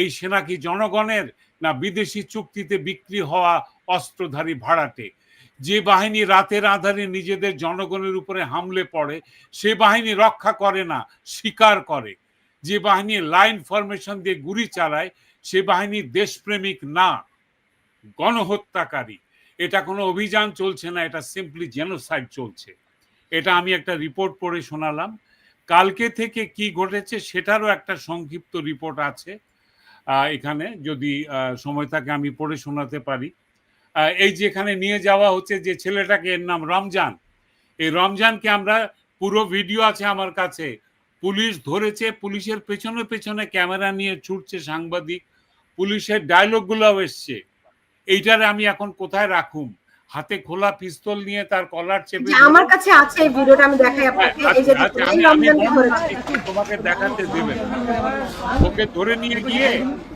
এই সেনা কি জনগণের না বিদেশি চুক্তিতে বিক্রি হওয়া অস্ত্রধারী ভাড়াটে? যে বাহিনী রাতের আধারে নিজেদের জনগণের উপরে হামলে পড়ে, সে বাহিনী রক্ষা করে না স্বীকার করে। যে বাহিনী লাইন ফরমেশন দিয়ে গুলি চালায়, সে বাহিনী দেশপ্রেমিক না, গণহত্যাকারী। এটা কোনো অভিযান চলছে না, এটা সিম্পলি জেনোসাইড চলছে। এটা আমি একটা রিপোর্ট পড়ে শোনালাম। কালকে থেকে কি ঘটেছে সেটারও একটা সংক্ষিপ্ত রিপোর্ট আছে। এখানে যদি সময় থাকে আমি পড়ে শোনাতে পারি। এই যে এখানে নিয়ে যাওয়া হচ্ছে যে ছেলেটাকে এর নাম রমজান। এই রমজানকে আমরা পুরো ভিডিও আছে আমার কাছে। পুলিশ ধরেছে, পুলিশের পেছনে পেছনে ক্যামেরা নিয়ে ছুটছে সাংবাদিক। পুলিশের ডায়লগগুলো এসছে। এইটারে আমি এখন কোথায় রাখুম? হাতে খোলা পিস্তল নিয়ে তার কলার চেপে আমার কাছে আছে এই ভিডিওটা আমি দেখাই আপনাকে এই যে আচ্ছা, আচ্ছা, এই রমজানকে ধরেছে। তোমাকে দেখাতে দেবেন ওকে ধরে নিয়ে গিয়ে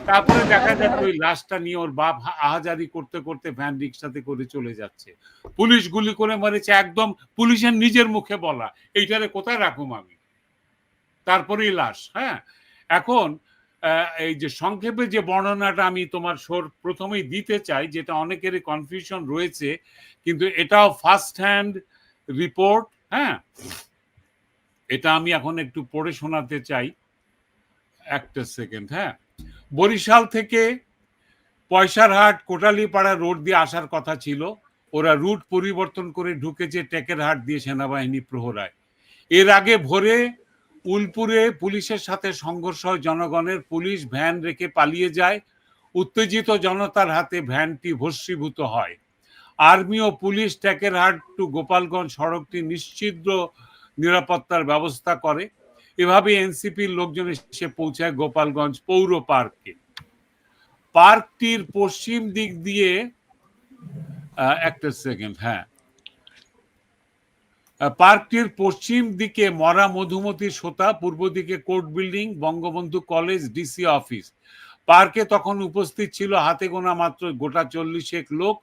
তারপরে দেখা যাচ্ছে ওই লাশটা নিয়ে ওর বাপ আহাজারি করতে করতে ভ্যান রিক্সাতে করে চলে যাচ্ছে। পুলিশ গুলি করে মারেছে একদম পুলিশের নিজের মুখে বলা। এইটারে কোথায় রাখুম আমি? তারপরেই লাশ হ্যাঁ? এখন এই যে সংক্ষেপে যে বর্ণনাটা আমি তোমার সোর প্রথমেই দিতে চাই, যেটা অনেকেরই কনফিউশন রয়েছে, কিন্তু এটাও ফার্স্ট হ্যান্ড রিপোর্ট হ্যাঁ? এটা আমি এখন একটু পড়ে শোনাতে চাই। একটা সেকেন্ড হ্যাঁ? বরিশাল থেকে পয়সারহাট কোটালীপাড়া রোড দিয়ে আসার কথা ছিল। ওরা রুট পরিবর্তন করে ঢুকেছে টেকেরহাট দিয়ে সেনাবাহিনী প্রহরায়। এর আগে ভোরে উলপুরে পুলিশের সাথে সংঘর্ষ, জনগণের পুলিশ ভ্যান রেখে পালিয়ে যায়। উত্তেজিত জনতার হাতে ভ্যানটি ভস্মীভূত হয়। আর্মি ও পুলিশ টেকেরহাট টু গোপালগঞ্জ সড়কটি নিশ্চিদ্র নিরাপত্তার ব্যবস্থা করে। এভাবে এনসিপির লোকজন এসে পৌঁছায় গোপালগঞ্জ পৌর পার্কে। পার্কটির পশ্চিম দিক দিয়ে একটা সেকেন্ড হ্যাঁ। পার্কটির পশ্চিম দিকে মরা মধুমতি সোতা, পূর্ব দিকে court building, Bangabandhu college, DC office. পার্কে তখন উপস্থিত ছিল হাতে গোনা মাত্র গোটা চল্লিশেক লোক।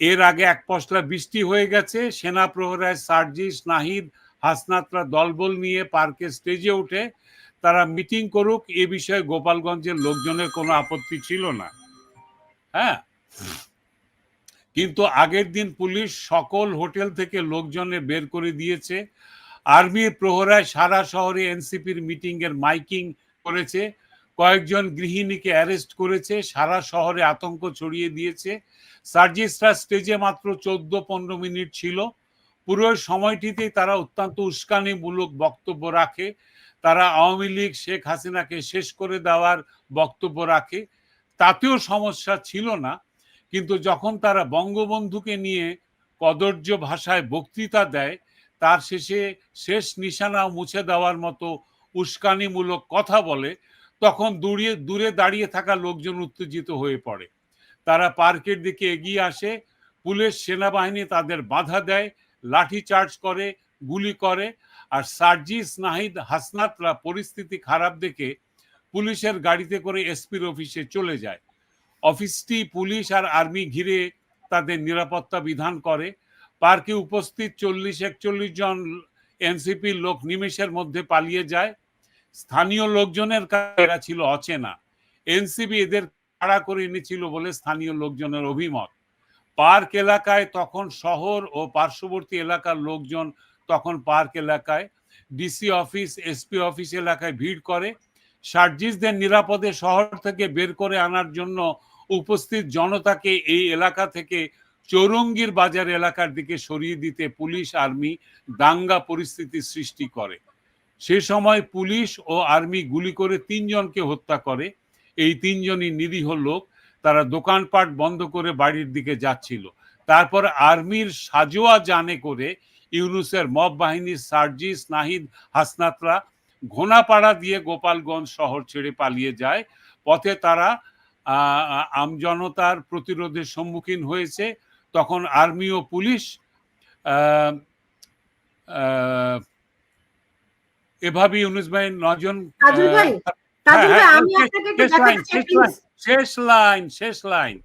এর আগে এক পশলা বৃষ্টি হয়ে গেছে। সেনা প্রহরায় সার্জিস, নাহিদ, হাসনাতরা দলবল নিয়ে পার্কে স্টেজে উঠে তারা মিটিং করুক। এ বিষয়ে গোপালগঞ্জের লোকজনের কোনো আপত্তি ছিল না। হ্যাঁ? কিন্তু আগের দিন পুলিশ সকল হোটেল থেকে লোকজনে বের করে দিয়েছে। আর্মির প্রহরায় সারা শহরে এনসিপির মিটিং এর মাইকিং করেছে। কয়েকজন গৃহিণীকে অ্যারেস্ট করেছে, সারা শহরে আতঙ্ক ছড়িয়ে দিয়েছে। সার্জিসরা স্টেজে মাত্র চোদ্দ পনেরো মিনিট ছিল। পুরো সময়টিতেই তারা অত্যন্ত উস্কানিমূলক বক্তব্য রাখে। তারা আওয়ামী লীগ, শেখ হাসিনাকে শেষ করে দেওয়ার বক্তব্য রাখে। তাতেও সমস্যা ছিল না। কিন্তু যখন তারা বঙ্গবন্ধুকে নিয়ে কদর্য ভাষায় বক্তৃতা দেয়, তার শেষে শেষ নিশানা মুছে দেওয়ার মতো উস্কানিমূলক কথা বলে, তখন দূরে দূরে দাঁড়িয়ে থাকা লোকজন উত্তেজিত হয়ে পড়ে। তারা পার্কের দিকে এগিয়ে আসে, পুলিশ, সেনাবাহিনী তাদের বাধা দেয় লাঠি চার্জ করে, গুলি করে, আর সার্জিস নাহিদ হাসনাতরা পরিস্থিতি খারাপ দেখে পুলিশের গাড়িতে করে এসপির অফিসে চলে যায়। অফিসটি পুলিশ আর আর্মি ঘিরে তাদের নিরাপত্তা বিধান করে। পার্কে উপস্থিত চল্লিশ একচল্লিশ জন এনসিপির লোক নিমেষের মধ্যে পালিয়ে যায়। স্থানীয় লোকজনের এরা ছিল অচেনা। এনসিপি এদের ভাড়া করে এনেছিল বলে স্থানীয় লোকজনের অভিমত। পার্ক এলাকায় তখন শহর ও পার্শ্ববর্তী এলাকার লোকজন তখন পার্ক এলাকায়, ডিসি অফিস, এসপি অফিস এলাকায় ভিড় করে। সার্জিসদের নিরাপদে শহর থেকে বের করে আনার জন্য উপস্থিত জনতাকে এই এলাকা থেকে চৌরঙ্গীর বাজার এলাকার দিকে সরিয়ে দিতে পুলিশ, আর্মি দাঙ্গা পরিস্থিতি সৃষ্টি করে। সে সময় পুলিশ ও আর্মি গুলি করে তিনজনকে হত্যা করে। এই তিনজনই নিরীহ লোক। তারা দোকানপাট বন্ধ করে বাড়ির দিকে যাচ্ছিল। তারপর আর্মির সাজোয়া জানে করে ইউনুসের মব বাহিনীর সার্জিস নাহিদ হাসনাতরা, ঘোনাপাড়া দিয়ে গোপালগঞ্জ শহর ছেড়ে পালিয়ে যায়। পথে তারা আমজনতার প্রতিরোধের সম্মুখীন হয়েছে তখন আর্মি ও পুলিশ আহ, আহ, এভাবে ইউনুস ভাই নজন শেষ- লাইন, শেষ লাইন, শেষ লাইন শেষ লাইন।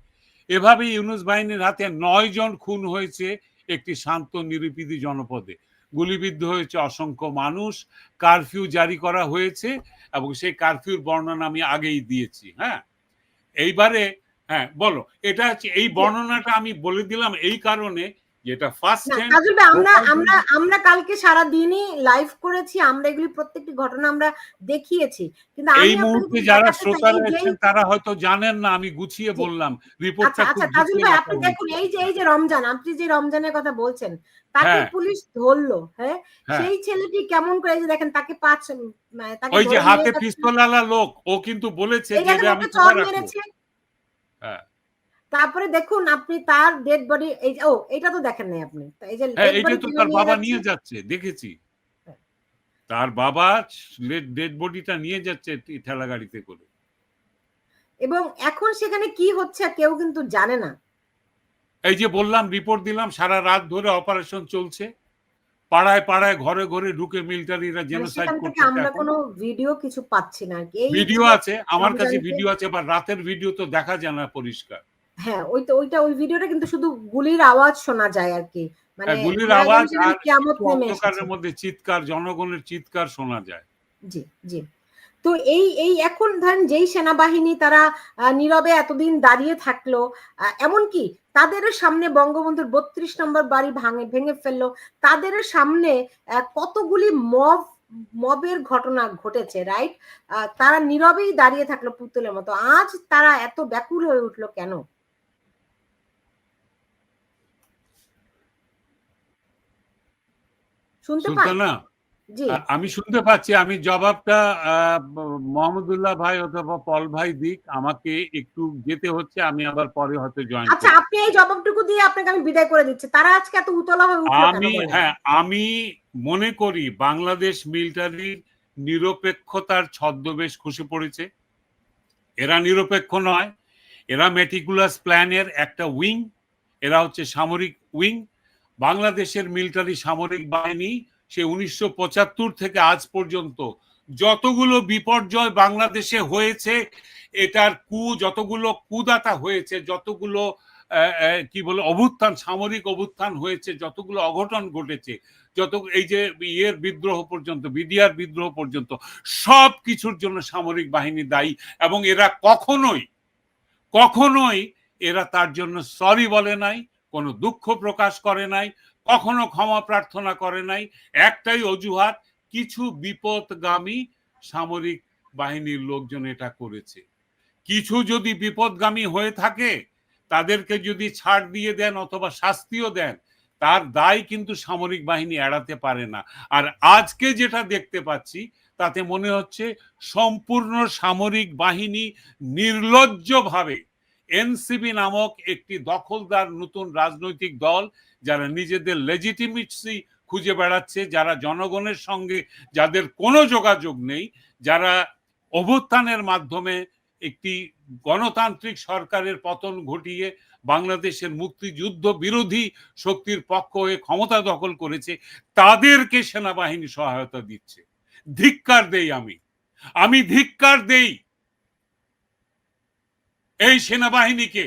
এভাবে ইউনুস বাহিনীর হাতে নয় জন খুন হয়েছে একটি শান্ত নিরুপিদি জনপদে। গুলিবিদ্ধ হয়েছে অসংখ্য মানুষ কারফিউ জারি করা হয়েছে এবং সেই কারফিউর বর্ণনা আমি আগেই দিয়েছি হ্যাঁ। এইবারে হ্যাঁ বলো। এটা হচ্ছে এই বর্ণনাটা আমি বলে দিলাম এই কারণে যেটা ফার্স্ট আমরা আমরা আমরা কালকে সারা দিনই লাইভ করেছি আমরা এগুলি প্রত্যেকটি ঘটনা আমরা দেখিয়েছি কিন্তু আমি এই মুহূর্তে যারা শ্রোতা যে- রয়েছেন তারা হয়তো জানেন না আমি গুছিয়ে বললাম আচ্ছা রিপোর্টটা আচ্ছা ভাই আপনি দেখুন এই যে এই যে রমজান আপনি যে রমজানের কথা বলছেন তাকে হ্যাঁ। পুলিশ ধরলো হ্যাঁ হ্যাঁ। সেই ছেলেটি কেমন করে যে দেখেন তাকে পাঁচ তাকে ওই যে হাতে যাচ্ছে। লোক ও কিন্তু বলেছে যে আমি মেরেছে হ্যাঁ। তারপরে দেখুন আপনি তার ডেড বডি এই ও এটা তো দেখেন নাই আপনি। এই যে হ্যাঁ body তো তার বাবা। নিয়ে যাচ্ছে দেখেছি। হ্যাঁ। তার বাবা ডেড বডিটা নিয়ে যাচ্ছে ঠেলা গাড়িতে করে। এবং এখন সেখানে কি হচ্ছে কেউ কিন্তু জানে না। এই যে বললাম রিপোর্ট দিলাম সারা রাত ধরে অপারেশন চলছে। পাড়ায় পাড়ায় ঘরে ঘরে ঢুকে মিলিটারিরা মানে জেনোসাইড থেকে করছে আমরা কোনো ভিডিও কিছু পাচ্ছি না ভিডিও আছে আমার কাছে ভিডিও আছে বা রাতের ভিডিও তো দেখা যায় না পরিষ্কার। হ্যাঁ ওই তো ওইটা ওই ভিডিওটা কিন্তু শুধু গুলির আওয়াজ শোনা যায় আর কি মানে হ্যাঁ, গুলির মনে হয় যেন আওয়াজ আর অন্ধকারের মধ্যে চিৎকার জনগণের চিৎকার শোনা যায়। জি জি। তো এই এই এখন ধরেন যেই সেনাবাহিনী তারা নীরবে এতদিন দাঁড়িয়ে থাকল এমনকি তাদের সামনে বঙ্গবন্ধুর বত্রিশ নম্বর বাড়ি ভাঙে ভেঙে ফেলল তাদের সামনে কতগুলি মব মবের ঘটনা ঘটেছে রাইট তারা নীরবেই দাঁড়িয়ে থাকল পুতুলের মতো। আজ তারা এত ব্যাকুল হয়ে উঠল কেন? শুনতে সুলতানা আমি শুনতে পাচ্ছি আমি জবাবটা মোহাম্মদুল্লাহ ভাই অথবা পল ভাই দিক আমাকে একটু যেতে হচ্ছে আমি আবার পরে হয়তো জয়েন আচ্ছা আপনি এই জবাবটুকু দিয়ে আপনাকে আমি বিদায় করে দিচ্ছি। তারা আজকে এত উতলা হয়ে উঠল আমি হ্যাঁ আমি মনে করি বাংলাদেশ মিলিটারির নিরপেক্ষতার ছদ্মবেশ খসে পড়েছে। এরা নিরপেক্ষ নয় এরা মেটিকুলাস প্ল্যানের একটা উইং এরা হচ্ছে সামরিক উইং বাংলাদেশের মিলিটারি সামরিক বাহিনী সে উনিশশো পঁচাত্তর থেকে আজ পর্যন্ত যতগুলো বিপর্যয় বাংলাদেশে হয়েছে, এটার কু, যতগুলো কুদাতা হয়েছে, যতগুলো কি বলে, অভ্যুত্থান, সামরিক অভ্যুত্থান হয়েছে, যতগুলো অঘটন ঘটেছে, যত, এই যে ইয়ের বিদ্রোহ পর্যন্ত, বিডিআর বিদ্রোহ পর্যন্ত সব কিছুর জন্য সামরিক বাহিনী দায়ী এবং এরা কখনোই কখনোই এরা তার জন্য সরি বলে নাই কোনো দুঃখ প্রকাশ করে নাই, কখনো ক্ষমা প্রার্থনা করে নাই। একটাই অজুহাত, কিছু বিপদগামী সামরিক বাহিনীর লোকজন এটা করেছে। কিছু যদি বিপদগামী হয়ে থাকে, তাদেরকে যদি ছাড় দিয়ে দেন অথবা শাস্তিও দেন, তার দায় কিন্তু সামরিক বাহিনী এড়াতে পারে না। আর আজকে যেটা দেখতে পাচ্ছি, তাতে মনে হচ্ছে সম্পূর্ণ সামরিক বাহিনী নির্লজ্জভাবে এনসিবি নামক একটি দখলদার নতুন রাজনৈতিক দল যারা নিজেদের লেজিটিমেসি খুঁজে বেড়াচ্ছে, যারা জনগণের সঙ্গে যাদের কোনো যোগাযোগ নেই, যারা অভ্যুত্থানের মাধ্যমে একটি গণতান্ত্রিক সরকারের পতন ঘটিয়ে বাংলাদেশের মুক্তিযুদ্ধ বিরোধী শক্তির পক্ষ হয়ে ক্ষমতা দখল করেছে, তাদেরকে সেনাবাহিনী সহায়তা দিচ্ছে। ধিক্কার দেই আমি। আমি ধিক্কার দেই। এই সেনাবাহিনীকে।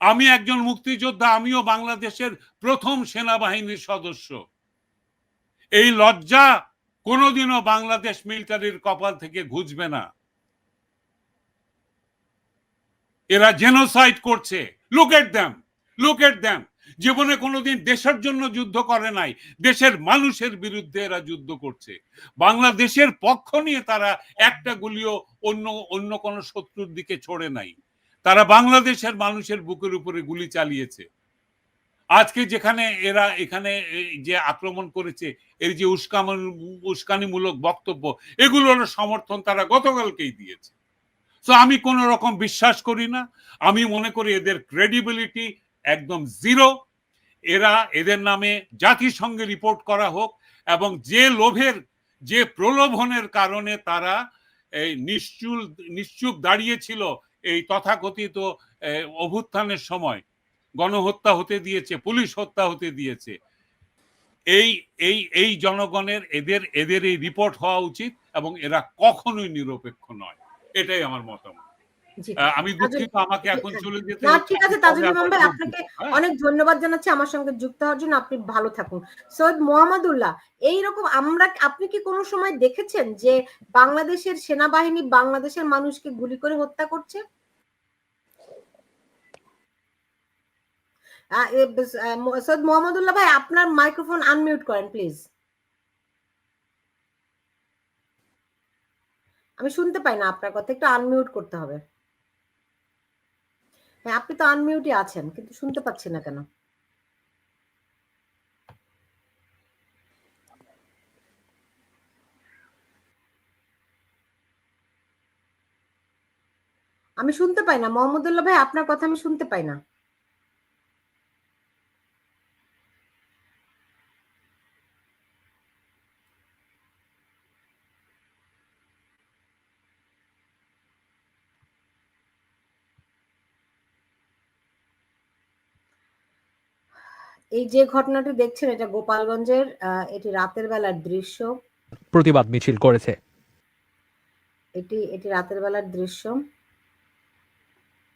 আমি একজন মুক্তিযোদ্ধা, আমিও বাংলাদেশের প্রথম সেনাবাহিনীর সদস্য। এই লজ্জা কোনোদিনও বাংলাদেশ মিলিটারির কপাল থেকে ঘুচবে না। এরা জেনোসাইড করছে। Look at them look at them জীবনে কোনোদিন দেশের জন্য যুদ্ধ করে নাই, দেশের মানুষের বিরুদ্ধে এরা যুদ্ধ করছে। বাংলাদেশের পক্ষ নিয়ে তারা একটা গুলিও অন্য অন্য কোনো শত্রুর দিকে ছড়ে নাই। তারা বাংলাদেশের মানুষের বুকের উপরে গুলি চালিয়েছে। আজকে যেখানে এরা এখানে যে আক্রমণ করেছে এর যে উস্কাম উস্কানিমূলক বক্তব্য, এগুলোর সমর্থন তারা গতকালকেই দিয়েছে। তো আমি কোন রকম বিশ্বাস করি না। আমি মনে করি এদের ক্রেডিবিলিটি একদম জিরো। এরা এদের নামে জাতিসংঘে রিপোর্ট করা হোক এবং যে লোভের, যে প্রলোভনের কারণে তারা এই নিশ্চুল, নিশ্চুপ দাঁড়িয়েছিল এই তথাকথিত অভ্যুত্থানের সময়। গণহত্যা হতে দিয়েছে, পুলিশ হত্যা হতে দিয়েছে। এই এই এই জনগণের, এদের এদের এই রিপোর্ট হওয়া উচিত এবং এরা কখনোই নিরপেক্ষ নয়। এটাই আমার মতামত। আমি দুঃখিত আমাকে এখন চলে যেতে না ঠিক আছে তাজুল ইমাম ভাই আপনাকে হ্যাঁ? অনেক ধন্যবাদ জানাচ্ছি আমার সঙ্গে যুক্ত হওয়ার জন্য আপনি ভালো থাকুন। সৈয়দ মোহাম্মদুল্লাহ এইরকম আমরা আপনি কি কোনো সময় দেখেছেন যে বাংলাদেশের সেনাবাহিনী বাংলাদেশের মানুষকে গুলি করে হত্যা করছে? সৈয়দ মোহাম্মদুল্লাহ ভাই আপনার মাইক্রোফোন আনমিউট করেন প্লিজ। আমি শুনতে পাই না আপনার কথা একটু আনমিউট করতে হবে। হ্যাঁ আপনি তো আনমিউটে আছেন, কিন্তু শুনতে পাচ্ছি না কেন? আমি শুনতে পাই না। মোহাম্মদুল্লাহ ভাই, আপনার কথা আমি শুনতে পাই না। এই যে ঘটনাটি দেখছেন এটা গোপালগঞ্জের এটি রাতের বেলার দৃশ্য। প্রতিবাদ মিছিল করেছে। এটি এটি রাতের বেলার দৃশ্য।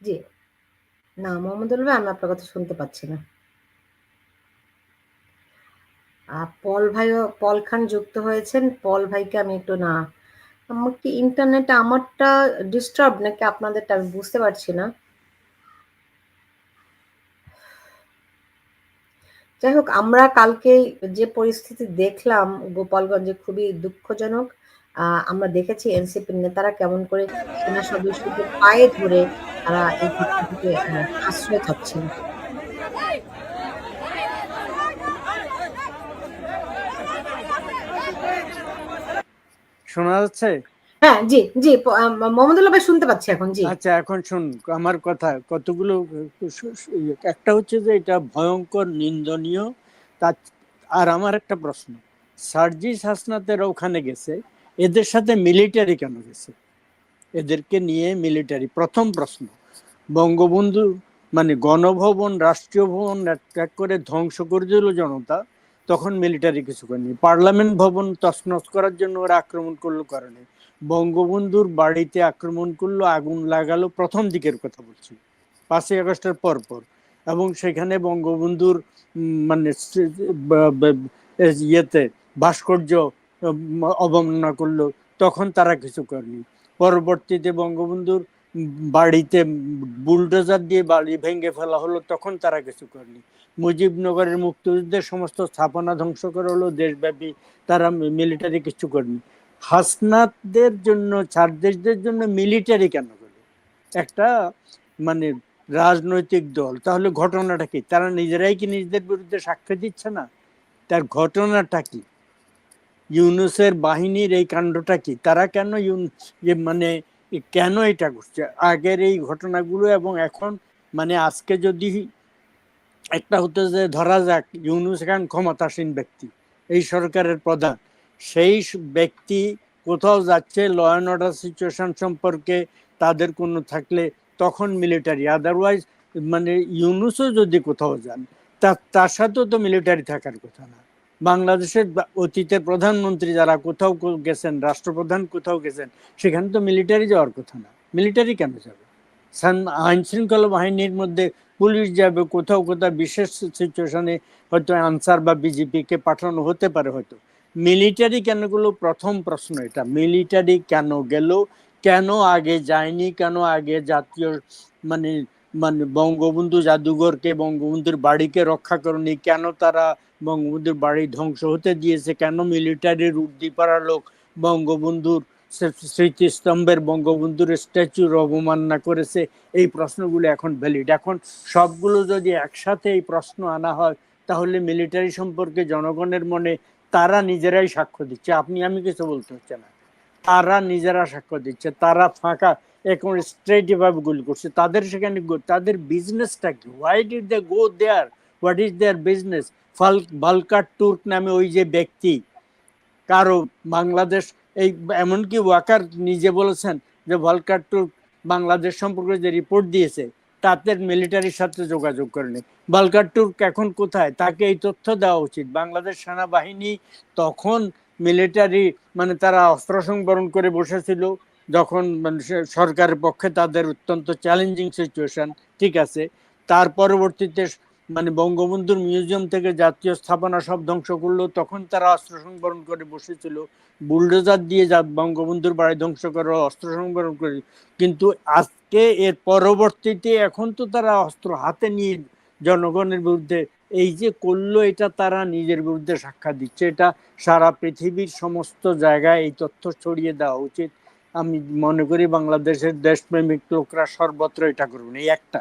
জি। না মোহাম্মদুল ভাই আমি আপনার কথা শুনতে পাচ্ছি না। পল ভাইও পল খান যুক্ত হয়েছেন। পল ভাইকে আমি একটু না আমার কি ইন্টারনেট আমারটা ডিস্টার্ব নাকি আপনাদেরটা আমি বুঝতে পারছি না। যাই হোক আমরা কালকে যে পরিস্থিতি দেখলাম গোপালগঞ্জে খুবই দুঃখজনক আমরা দেখেছি এনসিপির নেতারা কেমন করে সেনা সদস্যদের পায়ে ধরে তারা এই ঘটনাটিকে আহ, আশ্রয় চাচ্ছেন। শোনা যাচ্ছে? হ্যাঁ জি জি মোহাম্মদুল্লাহ ভাই শুনতে পাচ্ছি এখন জি। আচ্ছা এখন শুন আমার কথা কতগুলো ইয়ে, একটা হচ্ছে যে এটা ভয়ঙ্কর নিন্দনীয় তার আর আমার একটা প্রশ্ন। সার্জিস হাসনাতের ওখানে গেছে এদের সাথে মিলিটারি কেন গেছে? এদেরকে নিয়ে মিলিটারি প্রথম প্রশ্ন। বঙ্গবন্ধু মানে গণভবন রাষ্ট্রীয় ভবন অ্যাটাক করে ধ্বংস করে দিল জনতা তখন মিলিটারি কিছু করেনি। পার্লামেন্ট ভবন তছনছ করার জন্য ওরা আক্রমণ করল কারণে। বঙ্গবন্ধুর বাড়িতে আক্রমণ করল, আগুন লাগালো, প্রথম দিকের কথা বলছি। পাঁচই আগস্টের পর পর এবং সেখানে বঙ্গবন্ধুর মানে ইয়েতে ভাস্কর্য অবমাননা করল। তখন তারা কিছু করেনি। পরবর্তীতে বঙ্গবন্ধুর বাড়িতে বুলডোজার দিয়ে বাড়ি ভেঙে ফেলা হলো, তখন তারা কিছু করেনি। মুজিবনগরের মুক্তিযুদ্ধের সমস্ত স্থাপনা ধ্বংস করা হলো, দেশব্যাপী তারা মিলিটারি কিছু করেনি। হাসনাতদের জন্য ছাড়দেশদের জন্য মিলিটারি কেন করে? একটা মানে রাজনৈতিক দল, তাহলে ঘটনাটা কি? তারা নিজেরাই কি নিজেদের বিরুদ্ধে সাক্ষ্য দিচ্ছে না? তার ঘটনাটা কি? ইউনুসের বাহিনীর এই কাণ্ডটা কি? তারা কেন ইউন মানে কেন এটা করছে আগের এই ঘটনাগুলো এবং এখন মানে আজকে যদি একটা হতে যে ধরা যাক, ইউনুস খান ক্ষমতাসীন ব্যক্তি, এই সরকারের প্রধান, সেই ব্যক্তি কোথাও যাচ্ছে ল অ্যান্ড অর্ডার সিচুয়েশন সম্পর্কে তাদের কোনো থাকলে তখন মিলিটারি আদারওয়াইজ মানে ইউনুসও যদি কোথাও যান তার সাথেও তো মিলিটারি থাকার কথা না। বাংলাদেশের অতীতের প্রধানমন্ত্রী যারা কোথাও গেছেন, রাষ্ট্রপ্রধান কোথাও গেছেন, সেখানে তো মিলিটারি যাওয়ার কথা না। মিলিটারি কেন যাবে? আইন শৃঙ্খলা বাহিনীর মধ্যে পুলিশ যাবে, কোথাও কোথাও বিশেষ সিচুয়েশনে হয়তো আনসার বা বিজেপিকে পাঠানো হতে পারে হয়তো। মিলিটারি কেন গেলো? প্রথম প্রশ্ন এটা। মিলিটারি কেন গেল? কেন আগে যায়নি? কেন আগে জাতীয় মানে মানে বঙ্গবন্ধু জাদুঘরকে, বঙ্গবন্ধুর বাড়িকে রক্ষা করেনি? কেন তারা বঙ্গবন্ধুর বাড়ি ধ্বংস হতে দিয়েছে। কেন মিলিটারির উদ্দীপাড়ার লোক বঙ্গবন্ধুর স্মৃ- স্মৃতিস্তম্ভের বঙ্গবন্ধুর স্ট্যাচুর অবমাননা করেছে? এই প্রশ্নগুলো এখন ভ্যালিড এখন সবগুলো যদি একসাথে এই প্রশ্ন আনা হয়, তাহলে মিলিটারি সম্পর্কে জনগণের মনে তারা নিজেরাই সাক্ষ্য দিচ্ছে। আপনি আমি কিছু বলতে হচ্ছে না। তারা নিজেরা সাক্ষ্য দিচ্ছে। তারা ফাঁকা এখন স্ট্রেট ভাবে গুলি করছে। তাদের সেখানে তাদের বিজনেসটা কি? Why did they go there what is their business ফাল ভালকার টুর্ক নামে ওই যে ব্যক্তি, কারও বাংলাদেশ, এই এমনকি ওয়াকার নিজে বলেছেন যে ভলকার টুর্ক বাংলাদেশ সম্পর্কে যে রিপোর্ট দিয়েছে তাদের মিলিটারির সাথে যোগাযোগ করেনি বালকার টুর্ক এখন কোথায়? তাকে এই তথ্য দেওয়া উচিত। বাংলাদেশ সেনাবাহিনী তখন মিলিটারি মানে তারা অস্ত্র সংবরণ করে বসেছিল, যখন মানে সরকারের পক্ষে তাদের অত্যন্ত চ্যালেঞ্জিং সিচুয়েশন ঠিক আছে? তার পরবর্তীতে মানে বঙ্গবন্ধুর মিউজিয়াম থেকে জাতীয় স্থাপনা সব ধ্বংস করল, তখন তারা অস্ত্র সংবরণ করে বসেছিল। বুলডোজার দিয়ে যা বঙ্গবন্ধুর বাড়ি ধ্বংস করে, অস্ত্র সংবরণ করে। কিন্তু আজকে এর পরবর্তীতে এখন তো তারা অস্ত্র হাতে নিয়ে জনগণের বিরুদ্ধে এই যে করল, এটা তারা নিজের বিরুদ্ধে সাক্ষাৎ দিচ্ছে। এটা সারা পৃথিবীর সমস্ত জায়গায় এই তথ্য ছড়িয়ে দেওয়া উচিত। আমি মনে করি বাংলাদেশের দেশপ্রেমিক লোকরা সর্বত্র এটা করবেন এই একটা।